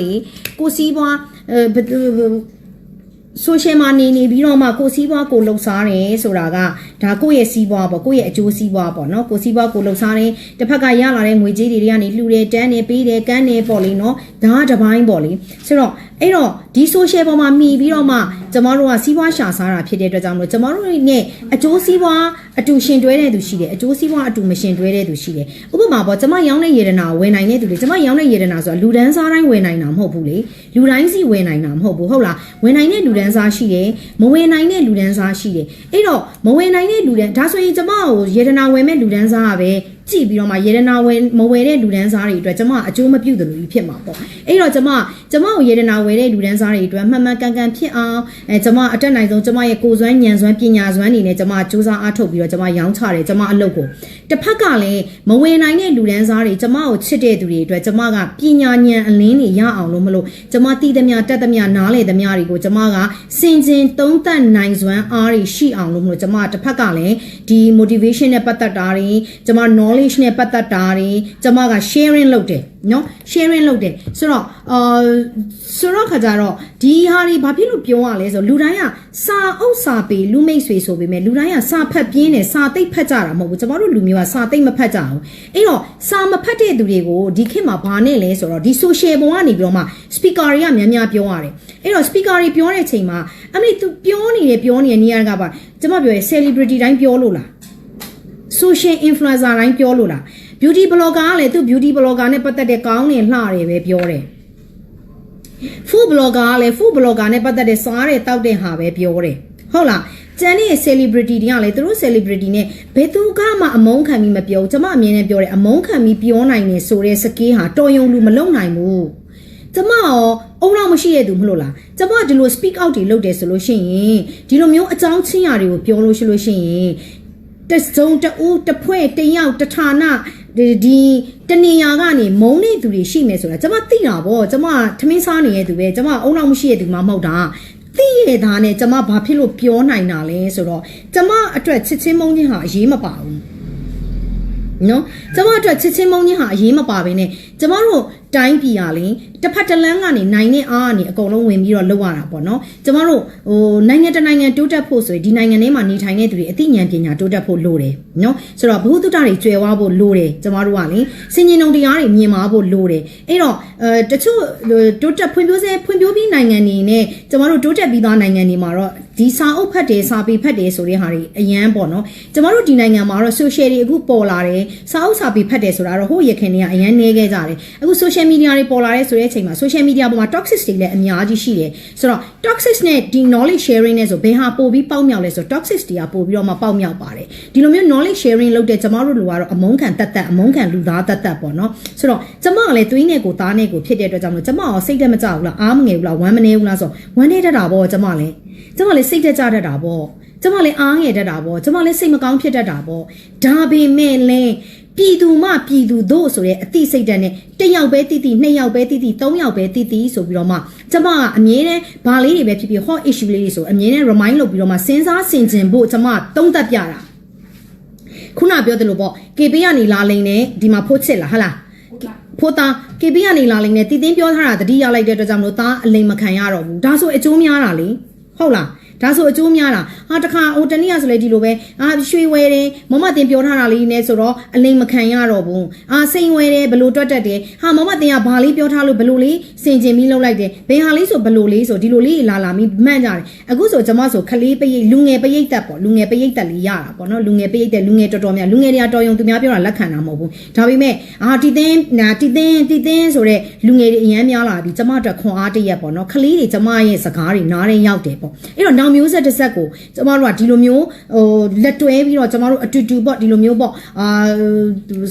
လေကိုစီးပွားအဲဘယ်သူဆိုရှယ်မှာနေနေပြီးတော့မှကိုစီးပွားကိုလှုပ်ရှားတယ်ဆိုတာကဒါကိုယ့်ရဲ့စီးပွားပေါ့ကိုယ့်ရဲ့အကျိုးစီးပွားပေါ့နော်ကိုစီးပွားကိုလှုပ်ရှားတယ်တစ်ဖက်ကရလာတဲ့ငွေကြေးတွေတွေကနေလှူတယ်တန်းတယ်ပေးတယ်ကမ်းတယ်ပေါ့လေနော်ဒါကတစ်ပိုင်းပေါ့လေဆိုတော့အဲ့တော့ ဒီ social ပေါ်မှာမှီပြီးတော့မှကျမတို့ကစီးပွားရှာစားတာဖြစ်တဲ့အတွက်ကြောင့်မလို့ကျမတို့နဲ့အကျိုးစီးပွားအတူရှင်တွဲတဲ့သူရှိတယ်အကျိုးစီးပွားအတူမရှင်တွဲတဲ့သူရှိတယ်ဥပမာပေါ့ကျမရောင်းတဲ့ယေဒနာကိုဝယ်နိုင်တဲ့သူတွေကျမရောင်းတဲ့ယေဒနာဆိုတာလူဒန်းစားတိုင်းဝယ်နိုင်တာမဟုတ်ဘူးလေလူတိုင်းစီဝယ်နိုင်တာမဟုတ်ဘူးဟုတ်လားဝယ်နိုင်တဲ့လူဒန်းစားရှိတယ်မဝယ်နိုင်တဲ့လူဒန်းစားရှိတယ်အဲ့တော့မဝယ်နိုင်တဲ့လူဒန်းဒါဆိုရင်ကျမကိုယေဒနာဝယ်မဲ့လူဒန်းစားကပဲ ကြည့်ပြီးတော့မှယေဒနာဝယ်မဝယ်တဲ့လူဒန်းစားတွေအတွက်ကျမအကျိုးမပြုတ်တယ်လို့ဖြစ်မှာပေါ့အဲ့တော့ကျမကျမကိုယေဒနာဝယ်တဲ့လူဒန်းစားတွေအတွက်မှန်မှန်ကန်ကန်ဖြစ်အောင်အဲကျမအတက်နိုင်ဆုံးကျမရဲ့ကိုယ်စွမ်းဉာဏ်စွမ်းပညာစွမ်းတွေနဲ့ကျမစူးစမ်းအားထုတ်ပြီးတော့ကျမရောင်းချတယ်ကျမအလုပ်ကိုတစ်ဖက်ကလည်းမဝယ်နိုင်တဲ့လူဒန်းစားတွေကျမကိုချစ်တဲ့သူတွေအတွက်ကျမကပညာဉာဏ်အလင်းတွေရအောင်လို့မလို့ကျမတည်သမျှတက်သမျှနားလေသမျှတွေကိုကျမကစင်ကျင်သုံးသပ်နိုင်စွမ်းအားတွေရှိအောင်လို့မလို့ကျမတစ်ဖက်ကလည်းဒီ motivation နဲ့ပတ်သက်တာတွေကျမ knowledge နဲ့ပတ်သက်တာတွေကျမက sharing လုပ်တယ်နော် sharing လုပ်တယ်ဆိုတော့အာဆိုတော့ခါကြတော့ဒီဟာတွေဘာဖြစ်လို့ပြောရလဲဆိုလူတိုင်းကစာအုပ်စာပေလူမိတ်ဆွေဆိုပေမဲ့လူတိုင်းကစာဖတ်ပြင်းတယ်စာသိပ်ဖတ်ကြတာမဟုတ်ဘူးကျမတို့လူမျိုးကစာသိပ်မဖတ်ကြဘူးအဲ့တော့စာမဖတ်တဲ့သူတွေကိုဒီခေတ်မှာဘာနဲ့လဲဆိုတော့ဒီ social ဘုံကနေပြီးတော့မှ speaker တွေကများများပြောရတယ်အဲ့တော့ speaker တွေပြောတဲ့အချိန်မှာအမေသူပြောနေတယ်ပြောနေတဲ့နေရာကပါကျမပြောရ celebrity တိုင်းပြောလို့လား social influencer တိုင်းပြောလို့လား beauty blogger ကလည်းသူ beauty blogger နဲ့ပတ်သက်တဲ့ကောင်းတယ်လှတယ်ပဲပြောတယ် food blogger ကလည်း food blogger နဲ့ပတ်သက်တဲ့စားတဲ့တောက်တဲ့ဟာပဲပြောတယ်ဟုတ်လားကျန်တဲ့ celebrity တွေကလည်းသူတို့ celebrity နဲ့ဘယ်သူကမှအမုန်းခံပြီးမပြောဘူးကျွန်မအမြင်နဲ့ပြောတယ်အမုန်းခံပြီးပြောနိုင်နေဆိုတဲ့စကေးဟာတော်ယုံလူမလုံနိုင်ဘူးကျမရောအုံတော့မရှိရသူမလို့လားကျမဒီလို speak out တွေလုပ်တယ်ဆိုလို့ရှိရင်ဒီလိုမျိုးအကြောင်းချင်းရာတွေကိုပြောလို့ရှိလို့ရှိရင် တစုံတဦးတစ်ဖွဲ့တစ်ယောက်တစ်ဌာနဒီဒီတနေရာကနေမုံနေသူတွေရှိမယ်ဆိုတာကျမသိတာဗောကျမထမင်းစားနေတဲ့သူပဲကျမအုံတော့မရှိရသူမှမဟုတ်တာသိရသားနဲ့ကျမဘာဖြစ်လို့ပြောနိုင်တာလဲဆိုတော့ကျမအတွက်ချစ်ချင်းမုန်းချင်းဟာအရေးမပါဘူးနော်ကျမအတွက်ချစ်ချင်းမုန်းချင်းဟာအရေးမပါဘဲနဲ့ကျမတို့ တိုင်းပြည်ဟာလေတစ်ဖက်တစ်လမ်းကနေနိုင်တဲ့အားကနေအကုန်လုံးဝင်ပြီးတော့လောက်ရတာပေါ့နော်ကျမတို့ဟိုနိုင်ငံတနိုင်ငံတိုးတက်ဖို့ဆိုရင်ဒီနိုင်ငံထဲမှာနေထိုင်တဲ့သူတွေအသိဉာဏ်ပညာတိုးတက်ဖို့လိုတယ်နော်ဆိုတော့ဘုဟုတ္တတွေကျွယ်ဝဖို့လိုတယ်ကျမတို့ကလေစင်ញင်ုံတရားတွေမြင်မာဖို့လိုတယ်အဲ့တော့အဲတချို့တိုးတက်ဖွံ့ဖြိုးစေဖွံ့ဖြိုးပြီးနိုင်ငံတွေနဲ့ကျမတို့တိုးတက်ပြီးသားနိုင်ငံတွေမှာတော့ဒီစာအုပ်ဖတ်တယ်စာပေဖတ်တယ်ဆိုတဲ့ဟာတွေအရန်ပေါ့နော်ကျမတို့ဒီနိုင်ငံမှာတော့ social တွေအခုပေါ်လာတယ်စာအုပ်စာပေဖတ်တယ်ဆိုတာတော့ဟိုရခင်တွေကအရန်နေခဲ့ကြတယ်အခု social media တွေပေါ်လာတဲ့ဆိုတဲ့အချိန်မှာ social media ပေါ်မှာ toxic တွေလည်းအများကြီးရှိတယ်ဆိုတော့ toxic နဲ့ဒီ knowledge sharing နဲ့ဆိုဘယ်ဟာပို့ပြီးပေါက်မြောက်လဲဆိုတော့ toxic တွေကပို့ပြီးတော့မှပေါက်မြောက်ပါတယ်ဒီလိုမျိုး knowledge sharing လုပ်တဲ့ကျမတို့လူကတော့အမုန်းခံတတ်တတ်အမုန်းခံလူသားတတ်တတ်ပေါ့နော်ဆိုတော့ကျမကလည်းသွေးနဲ့ကိုသားနဲ့ကိုဖြစ်တဲ့အတွက်ကြောင့်မလို့ကျမရောစိတ်တက်မကြဘူးလားအားမငယ်ဘူးလားဝမ်းမနေဘူးလားဆိုဝမ်းနေတတ်တာပေါ့ကျမလည်းကျမလည်းစိတ်တက်ကြတတ်တာပေါ့ကျမလည်းအားငယ်တတ်တာပေါ့ကျမလည်းစိတ်မကောင်းဖြစ်တတ်တာပေါ့ဒါပေမဲ့လည်း ပြည်သူမှပြည်သူတို့ဆိုတဲ့အသိစိတ်ဓာတ်နဲ့တစ်ယောက်ပဲတည်တည်နှစ်ယောက်ပဲတည်တည်သုံးယောက်ပဲတည်တည်ဆိုပြီးတော့မှကျမကအမြဲတမ်းဘာလေးတွေပဲဖြစ်ဖြစ် hot issue လေးတွေဆိုအမြဲတမ်း remind လုပ်ပြီးတော့မှစဉ်းစားဆင်ခြင်ဖို့ကျမတုံးသက်ပြတာခုနပြောသလိုပေါ့ KB ကနေလာလိမ့်နေဒီမှာဖို့ချစ်လားဟဟလားဖိုးသား KB ကနေလာလိမ့်နေတည်တင်းပြောထားတာတတိရလိုက်တဲ့အတွက်ကြောင့်မလို့သားအလိမ်မခံရတော့ဘူးဒါဆိုအကျိုးများတာလေဟုတ်လား ဒါဆိုအကျိုးများတာဟာတခါဟိုတနည်းဆိုလေဒီလိုပဲအာရွှေဝဲတယ်မမတင်ပြောထားတာလေးနဲ့ဆိုတော့အလိမ်မခံရတော့ဘူးအာစိန်ဝဲတယ်ဘလို့တွတ်တက်တယ်ဟာမမတင်ကဘာလေးပြောထားလို့ဘလို့လေးစင်ကျင်ပြီးလှုပ်လိုက်တယ်ဘယ်ဟာလေးဆိုဘလို့လေးဆိုဒီလိုလေးလာလာပြီးမှန့်ကြတယ်အခုဆိုကျမဆိုခလေးပရိတ်လူငယ်ပရိတ်တက်ပေါ့လူငယ်ပရိတ်တက်လေးရတာပေါ့နော်လူငယ်ပရိတ်တက်လူငယ်တော်တော်များလူငယ်တွေကတော်ယုံသူများပြောတာလက်ခံတာမဟုတ်ဘူးဒါပေမဲ့အာတီတင်းနာတီတင်းတီတင်းဆိုတဲ့လူငယ်တွေအရန်များလာပြီးကျမအတွက်ခွန်အားတရက်ပေါ့နော်ခလေးတွေကျမရဲ့စကားတွေနားရင်ရောက်တယ်ပေါ့အဲ့တော့င်မျိုးဆက်တစ်ဆက်ကိုကျမတို့ကဒီလိုမျိုးဟိုလက်တွဲပြီးတော့ကျမတို့အတူတူပေါ့ဒီလိုမျိုးပေါ့အာ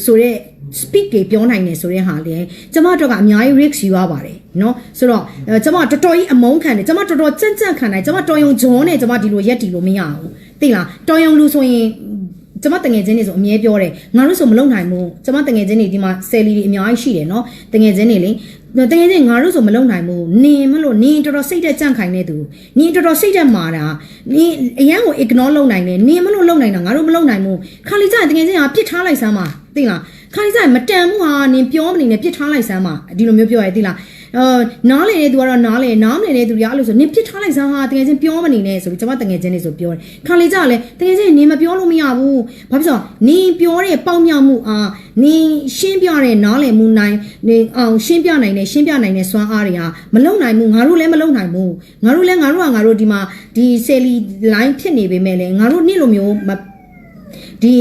ဆိုတဲ့ speak တွေပြောနိုင်တယ်ဆိုတဲ့ဟာလေကျမတို့ကအများကြီး risk ယူရပါတယ်နော်ဆိုတော့ကျမတော်တော်ကြီးအမုန်းခံတယ်ကျမတော်တော်ကြံ့ကြံ့ခံတယ်ကျမတော်ယုံဂျုံနဲ့ကျမဒီလိုရက်တီလို့မရဘူးသိလားတော်ယုံလူဆိုရင် ကျမတငယ်ချင်းတွေဆိုအမြဲပြောတယ်ငါတို့ဆိုမလုံနိုင်ဘူးကျမတငယ်ချင်းတွေဒီမှာဆယ်လီတွေအများကြီးရှိတယ်နော်တငယ်ချင်းတွေလေတကယ်ချင်းငါတို့ဆိုမလုံနိုင်ဘူးနင်မလို့နင်တော်တော်စိတ်တက်ကြန့်ခိုင်နေသူနင်တော်တော်စိတ်တက်မာတာနင်အရန်ကို ignore လုပ်နိုင်တယ်နင်မလို့လုံနိုင်တာငါတို့မလုံနိုင်ဘူးခါလီကျတကယ်ချင်းဟာပြစ်ထားလိုက်စမ်းပါသိလားခါလီကျမတန်ဘူးဟာနင်ပြောမနေနဲ့ပြစ်ထားလိုက်စမ်းပါဒီလိုမျိုးပြောရဲသိလား နားလေတဲ့သူကတော့နားလေနားမလေတဲ့သူတွေကအဲ့လိုဆိုနင်ပြစ်ထားလိုက်စမ်းဟာတကယ်ချင်းပြောမနေနဲ့ဆိုပြီးကျွန်မတကယ်ချင်းနေဆိုပြောတယ်ခါလေကြလဲတကယ်ချင်းနင်မပြောလို့မရဘူးဘာဖြစ်လို့နင်ပြောတဲ့ပေါက်မြောက်မှုအားနင်ရှင်းပြတဲ့နားလေမှုနိုင်နင်အောင်ရှင်းပြနိုင်တဲ့ရှင်းပြနိုင်တဲ့စွမ်းအားတွေဟာမလုံနိုင်ဘူးငါတို့လည်းမလုံနိုင်ဘူးငါတို့လည်းငါတို့ကငါတို့ဒီမှာဒီဆယ်လီ line ဖြစ်နေပေမဲ့လည်းငါတို့နေ့လိုမျိုးမဒီ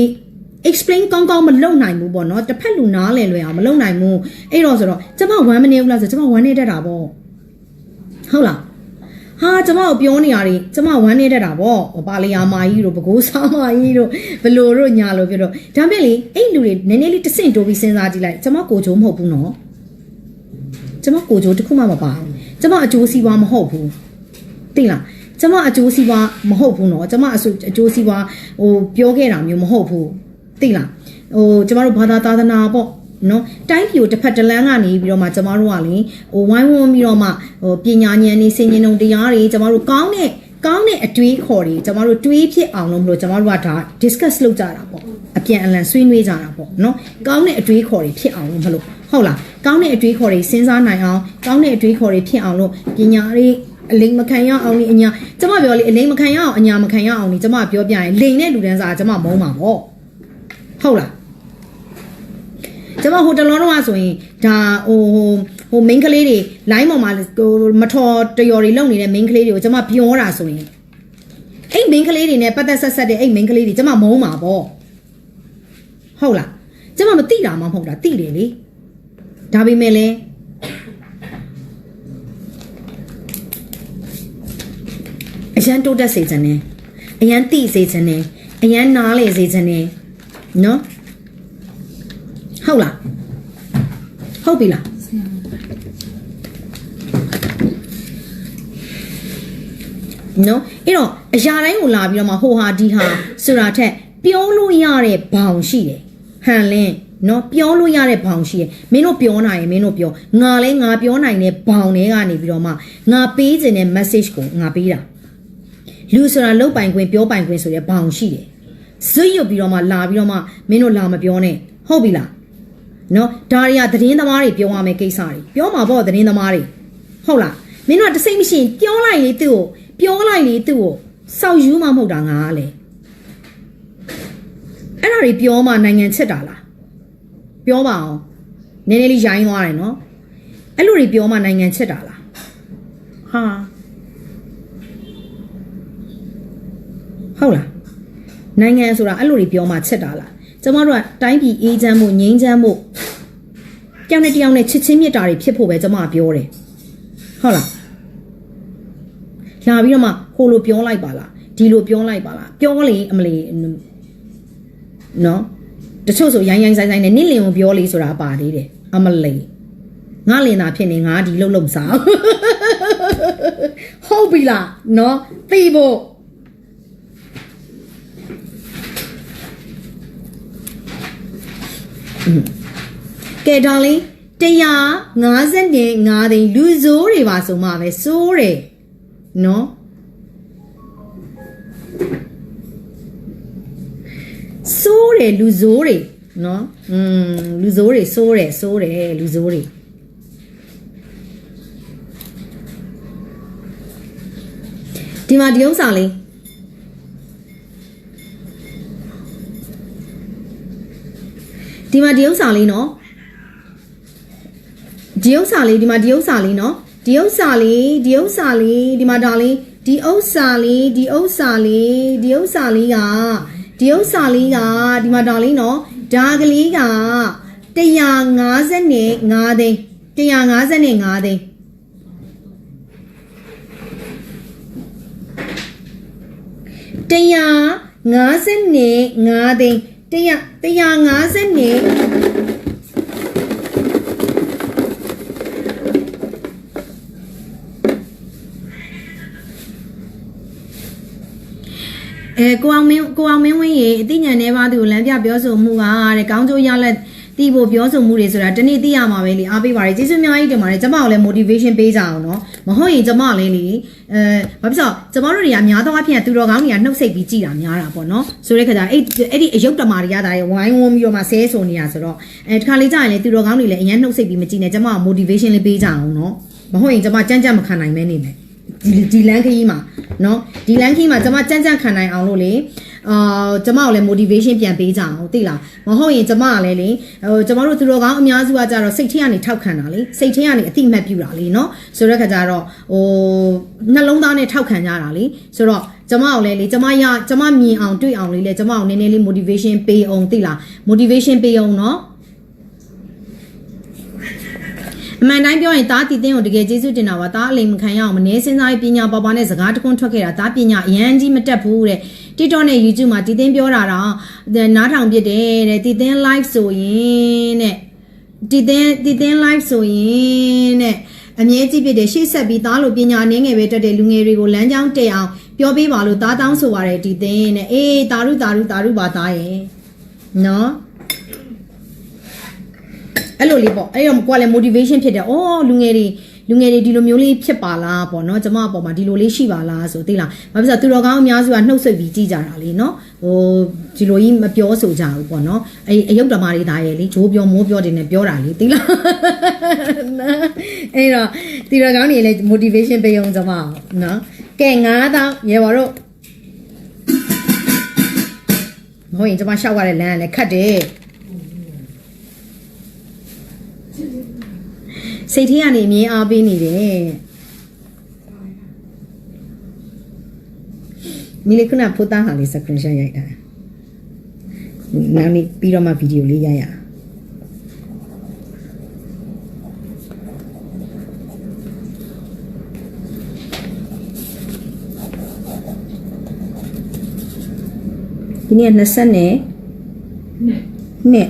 explain ကောင်းကောင်းမလုပ်နိုင်ဘူးပေါ့နော်တစ်ဖက်လူနားလည်လွယ်အောင်မလုပ်နိုင်ဘူးအဲ့တော့ဆိုတော့ကျမ1မိနစ်ဘူးလားဆိုကျမ1နေတတ်တာပေါ့ဟုတ်လားဟာကျမကိုပြောနေရတယ်ကျမ1နေတတ်တာပေါ့ဟိုပါလီယာမာကြီးတို့ဘကိုးစားမာကြီးတို့ဘလိုတို့ညာလို့ပြောတော့ဒါမဲ့လေအဲ့လူတွေနည်းနည်းလေးတဆင့်တိုးပြီးစဉ်းစားကြည့်လိုက်ကျမကိုချိုးမဟုတ်ဘူးနော်ကျမကိုချိုးတစ်ခုမှမပါဘူးကျမအကျိုးစီးပွားမဟုတ်ဘူးသိလားကျမအကျိုးစီးပွားမဟုတ်ဘူးเนาะကျမအဆိုအကျိုးစီးပွားဟိုပြောခဲ့တာမျိုးမဟုတ်ဘူး သိလားဟိုကျမတို့ဘာသာသာသနာပေါ့နော်တိုင်းပြည်ကိုတစ်ဖက်တစ်လမ်းကနေပြီးတော့မှကျမတို့ကလေဟိုဝိုင်းဝန်းပြီးတော့မှဟိုပညာဉာဏ်နေစင်ញင်ုံတရားတွေကျမတို့ကောင်းတဲ့ကောင်းတဲ့အတွေးခေါ်တွေကျမတို့တွေးဖြစ်အောင်လို့မလို့ကျမတို့ကဒါ discuss လုပ်ကြတာပေါ့အပြန်အလှန်ဆွေးနွေးကြတာပေါ့နော်ကောင်းတဲ့အတွေးခေါ်တွေဖြစ်အောင်လို့မလို့ဟုတ်လားကောင်းတဲ့အတွေးခေါ်တွေစဉ်းစားနိုင်အောင်ကောင်းတဲ့အတွေးခေါ်တွေဖြစ်အောင်လို့ပညာတွေအလိမ်မခံရအောင်လေအညာကျမပြောလေအလိမ်မခံရအောင်အညာမခံရအောင်လေကျမပြောပြရင်လိန်တဲ့လူတန်းစားကျမမုန်းပါပေါ့ ဟုတ်လားကျမဟိုတလောတော့ဆိုရင်ဒါဟိုဟိုဟို main ကလေးတွေ line ပေါ်မှာဟိုမထော်တယော်တွေလုံနေတဲ့ main ကလေးတွေကိုကျမပြောတာဆိုရင်အဲ့ main ကလေးတွေနဲ့ပတ်သက်ဆက်ဆက်တဲ့အဲ့ main ကလေးတွေကျမမုန်းပါပေါ့ဟုတ်လားကျမမသိတာမှမဟုတ်တာသိတယ်လေဒါပေမဲ့လည်းအရန်တိုးတက်စေချင်တယ်အရန်သိစေချင်တယ်အရန်နားလေစေချင်တယ် နော်ဟုတ်လားဟုတ်ပြီလားနော်အဲ့တော့အရာတိုင်းကိုလာပြီးတော့မှဟိုဟာဒီဟာဆိုတာထက်ပြောလို့ရတဲ့ဘောင်ရှိတယ်ဟန်လင်းနော်ပြောလို့ရတဲ့ဘောင်ရှိတယ်မင်းတို့ပြောနိုင်ရင်မင်းတို့ပြောငါလဲငါပြောနိုင်တဲ့ဘောင်တွေကနေပြီးတော့မှငါပေးခြင်းတဲ့ message ကိုငါပေးတာလူဆိုတာလုတ်ပိုင်ခွင့်ပြောပိုင်ခွင့်ဆိုတဲ့ဘောင်ရှိတယ် ဇွတ်ရွတ်ပြီးတော့မှလာပြီးတော့မှမင်းတို့လာမပြောနဲ့ဟုတ်ပြီလားနော်ဒါတွေကသတင်းသမားတွေပြောရမယ့်ကိစ္စတွေပြောမှာပေါ့သတင်းသမားတွေဟုတ်လားမင်းတို့ကတစိမ့်မရှိရင်ပြောလိုက်လေသူ့ကိုပြောလိုက်လေသူ့ကိုစောက်ယူမှမဟုတ်တာငါကလေအဲ့ဒါတွေပြောမှနိုင်ငံချစ်တာလားပြောပါအောင်နည်းနည်းလေးရိုင်းသွားတယ်နော်အဲ့လိုတွေပြောမှနိုင်ငံချစ်တာလားဟာဟုတ်လား နိုင်ငံဆိုတာအဲ့လိုတွေပြောမှချစ်တာလားကျမတို့ကတိုင်းပြည်အေးချမ်းမှုငြိမ်းချမ်းမှုတယောက်နဲ့တယောက်နဲ့ချစ်ချင်းမြတ်တာတွေဖြစ်ဖို့ပဲကျမပြောတယ်ဟုတ်လားလာပြီးတော့မှဟိုလိုပြောလိုက်ပါလားဒီလိုပြောလိုက်ပါလားပြောလေအမလီနော်တချို့ဆိုရိုင်းရိုင်းဆိုင်ဆိုင်နဲ့နင့်လင်ကိုပြောလေဆိုတာပါသေးတယ်အမလီငါလင်သာဖြစ်နေငါဒီလှုပ်လှုပ်စားဟုတ်ပြီလားနော်သိဖို့ ကဲတော်လေး155သိန်းလူဆိုးတွေပါဆိုမှပဲစိုးတယ်နော်စိုးတယ်လူဆိုးတွေနော်อืมလူဆိုးတွေစိုးတယ်စိုးတယ်လူဆိုးတွေဒီမှာဒီဥစ္စာလေး ဒီမှာဒီဥစ္စာလေးနော်ဒီဥစ္စာလေးဒီမှာဒီဥစ္စာလေးနော်ဒီဥစ္စာလေးဒီဥစ္စာလေးဒီမှာဒါလေးဒီဥစ္စာလေးဒီဥစ္စာလေးဒီဥစ္စာလေးကဒီဥစ္စာလေးကဒီမှာဒါလေးနော်ဒါကလေးက155သိန်း155သိန်း155သိန်း100 155သိန်း 150အဲကိုအောင်မင်းကိုအောင်မင်းဝင်းရေအသိဉာဏ်နဲ့ပါသူကိုလမ်းပြပြောဆိုမှုကတဲ့ကောင်းကျိုးရလက် တီးဖို့ပြောဆိုမှုတွေဆိုတာတနေ့သိရမှာပဲလေအားပေးပါရယ်ကျေးဇူးအများကြီးတင်ပါတယ်ကျမကိုလည်း motivation ပေးကြအောင်နော်မဟုတ်ရင်ကျမလည်းလေအဲဘာဖြစ်လို့ကျမတို့တွေကအများသောအားဖြင့်သူတော်ကောင်းတွေကနှုတ်ဆက်ပြီးကြည်တာများတာပေါ့နော်ဆိုတဲ့ခါကျအဲ့အဲ့ဒီအယုတ်တမာတွေကဒါရယ်ဝိုင်းဝန်းပြီးတော့မှဆဲဆိုနေတာဆိုတော့အဲတခါလေးကြာရင်လေသူတော်ကောင်းတွေလည်းအရင်နှုတ်ဆက်ပြီးမကြည်နဲ့ကျမက motivation လေးပေးကြအောင်နော်မဟုတ်ရင်ကျမကြမ်းကြမ်းမခံနိုင်မဲနေမယ်ဒီဒီလန်ခီးမှာနော်ဒီလန်ခီးမှာကျမကြမ်းကြမ်းခံနိုင်အောင်လို့လေ အာကျွန်မကိုလည်း motivation ပြန်ပေးကြအောင်သိလားမဟုတ်ရင်ကျွန်မကလည်းလေဟိုကျွန်တော်တို့သူတော်ကောင်းအများစုကကြတော့စိတ်ထဲကနေထောက်ခံတာလေစိတ်ထဲကနေအတိမတ်ပြူတာလေเนาะဆိုတော့ခါကြတော့ဟိုနှလုံးသားနဲ့ထောက်ခံကြတာလေဆိုတော့ကျွန်မကိုလည်းလေကျွန်မရကျွန်မမြင်အောင်တွေ့အောင်လေးလေကျွန်မကိုနည်းနည်းလေး motivation ပေးအောင်သိလား motivation ပေးအောင်เนาะ အမှန်တိုင်းပြောရင်တားတည်တင်းကိုတကယ်ကျေးဇူးတင်တာပါတားအလိမ်မခံရအောင်မနေစင်းစားရေးပညာပေါ်ပါနဲ့စကားတခွန်းထွက်ခဲ့တာတားပညာအရန်ကြီးမတက်ဘူးတဲ့ TikTok နဲ့ YouTube မှာတည်တင်းပြောတာတော့နားထောင်ပြစ်တယ်တဲ့တည်တင်း live ဆိုရင်တဲ့တည်တင်းတည်တင်း live ဆိုရင်တဲ့အမြဲကြည့်ပြတယ်ရှေ့ဆက်ပြီးသားလို့ပညာနည်းငယ်ပဲတက်တဲ့လူငယ်တွေကိုလမ်းကြောင်းတက်အောင်ပြောပေးပါလို့သားတောင်းဆိုပါတယ်တည်တင်းတဲ့အေးတာရုတာရုတာရုပါသားရဲ့နော်အဲ့လိုလေးပေါ့အဲ့တော့ကိုကလည်း motivation ဖြစ်တယ်။အော်လူငယ်တွေ လူငယ်တွေဒီလိုမျိုးလေးဖြစ်ပါလားပေါ့နော်။ကျမအပေါ်မှာဒီလိုလေးရှိပါလားဆိုသိလား။ဘာဖြစ်လို့သူတော်ကောင်းအများစုကနှုတ်ဆက်ပြီးကြည်ကြတာလေနော်။ဟိုဒီလိုကြီးမပြောဆိုကြဘူးပေါ့နော်။အဲ့အယုတ်တမာတွေဒါရဲ့လေဂျိုးပြောမိုးပြောတယ်နဲ့ပြောတာလေသိလား။အဲ့တော့သူတော်ကောင်းတွေလည်း motivation ပေးအောင်ကျမအောင်နော်။ကဲ9000ရေပါတော့မဟုတ်ရင်ကျမရှောက်ရတဲ့လမ်းကလည်းခတ်တယ်။ စိတ်ထဲကနေအမြင်အားပေးနေတယ်မိလေးခုနဖိုးသားဟာလေး screenshot ရိုက်တာနောက်နေ့ပြီးတော့မှဗီဒီယိုလေးရိုက်ရအောင်ဒီနေ့20နဲ့နှစ်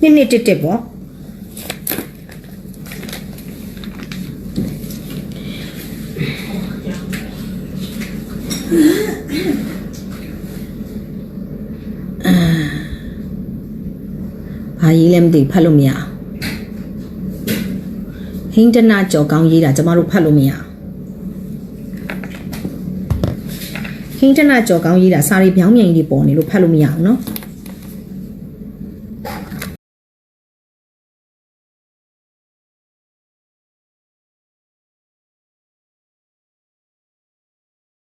နှစ်နှစ်တစ်တစ်ပေါ့ လဲမသိဖတ်လို့မရဟင်းတနာကြော်ကောင်းရေးတာကျမတို့ဖတ်လို့မရဟင်းတနာကြော်ကောင်းရေးတာစာရီပြောင်းမြန်ကြီးတွေပေါ်နေလို့ဖတ်လို့မရအောင်နော်